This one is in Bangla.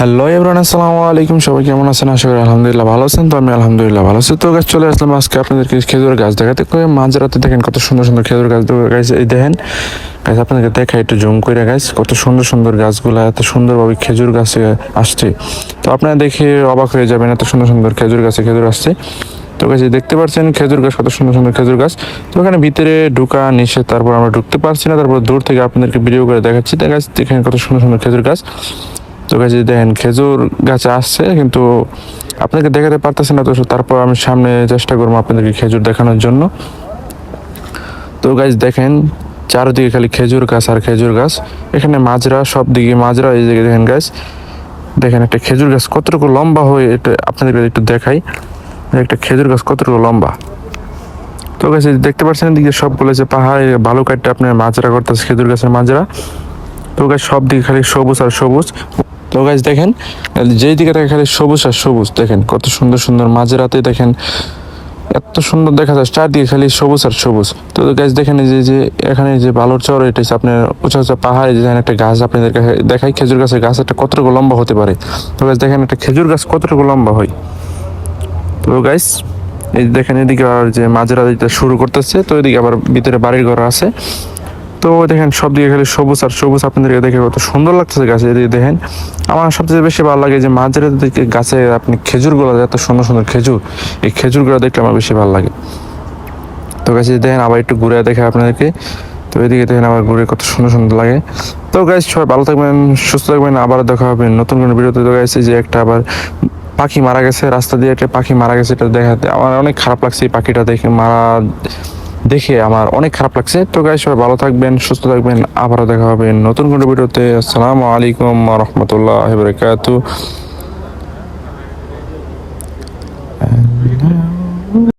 হ্যালো এভরান আসসালামু আলাইকুম। সবাই কেমন আছেন? আশা করি আলহামদুলিল্লাহ ভালো আছেন। তো আমি আলহামদুলিল্লাহ ভালো আছি। তো গাছ চলে আসলাম আজকে আপনাদেরকে খেজুর গাছ দেখাতে। করে মাঝরাতে দেখেন কত সুন্দর সুন্দর খেজুর গাছ গাছ এই দেখেন গাছ আপনাদেরকে দেখা একটু জুম করে গাছ কত সুন্দর সুন্দর গাছগুলা, এত সুন্দরভাবে খেজুর গাছে আসছে। তো আপনারা দেখে অবাক হয়ে যাবেন এত সুন্দর সুন্দর খেজুর গাছে খেজুর আসছে। তো গাছ দেখতে পাচ্ছেন খেজুর গাছ, কত সুন্দর সুন্দর খেজুর গাছ। তো ওখানে ভিতরে ঢুকা নিষেধ তারপর আমরা ঢুকতে পারছি না। তারপর দূর থেকে আপনাদেরকে ভিডিও করে দেখাচ্ছি। তো গাছ দেখেন কত সুন্দর সুন্দর খেজুর গাছ। তো গাছ দেখেন খেজুর গাছে আসছে, কিন্তু আপনাকে দেখাতে পারতেছে না তো তারপর আমি সামনে চেষ্টা করব আপনাদেরকে খেজুর দেখানোর জন্য। তো গাছ দেখেন, চারদিকে খালি খেজুর গাছ আর খেজুর গাছ। এখানে মাজরা, সব দিকে মাজরা, এই জায়গায় দেখেন গাছ দেখেন একটা খেজুর গাছ কতটুকু লম্বা হয়ে, এটা আপনাদেরকে একটু দেখাই। একটা খেজুর গাছ কতটুকু লম্বা। তো গাছ দেখতে পাচ্ছেন, এদিকে সবগুলো যে পাহাড়ে বালু কাটতে আপনার মাজরা করতেছে খেজুর গাছের মাজরা। তো গাছ সব দিকে খালি সবুজ আর সবুজ। তো গাছ দেখেন, যেই দিকে খালি সবুজ আর সবুজ, দেখেন, কত সুন্দর সুন্দর মাঝরাতে দেখেন, এত সুন্দর দেখা যায়, চারদিকে খালি সবুজ আর সবুজ। তো গাছ দেখেন যে যে, এখানে যে বালুর চর, এটা হচ্ছে আপনার উঁচা উঁচা পাহাড়ে যে একটা গাছ আপনাদের দেখাই, খেজুর গাছের গাছ একটা কতটুকু লম্বা হতে পারে। তো গাছ দেখেন একটা খেজুর গাছ কতটুকু লম্বা হয়। তো গাইস এই দেখেন, এদিকে আর যে মাঝরা যেটা শুরু করতেছে, তো এদিকে আবার ভিতরে বাড়ির ঘর আছে। তো দেখেন সব দিকে খালি সবুজ আর সবুজ আপনাদেরকে দেখে কত সুন্দর লাগতেছে গাছে এদিকে দেখেন। আমার সবচেয়ে বেশি ভালো লাগে যে মাঝের দিকে গাছে আপনি খেজুরগুলো এত সুন্দর সুন্দর খেজুর, এই খেজুরগুলো দেখলে আমার বেশি ভালো লাগে। তো গাছে দেখেন আবার একটু ঘুরে দেখে আপনাদেরকে। তো এদিকে দেখেন আবার ঘুরে কত সুন্দর সুন্দর লাগে। তো গাছ সবাই ভালো থাকবেন, সুস্থ থাকবেন, আবার দেখা হবে নতুন কোনো ভিডিওতে। তো গাইছে যে একটা আবার পাখি মারা গেছে, রাস্তা দিয়ে একটা পাখি মারা গেছে, এটা দেখাতে আমার অনেক খারাপ লাগছে এই পাখিটা দেখে। মারা দেখে আমার অনেক খারাপ লাগছে। তো গাই সবাই ভালো থাকবেন, সুস্থ থাকবেন। আবারও দেখা হবে নতুন কোনো ভিডিওতে। আসসালামু আলাইকুম রহমতুল্লাহ বরকাতু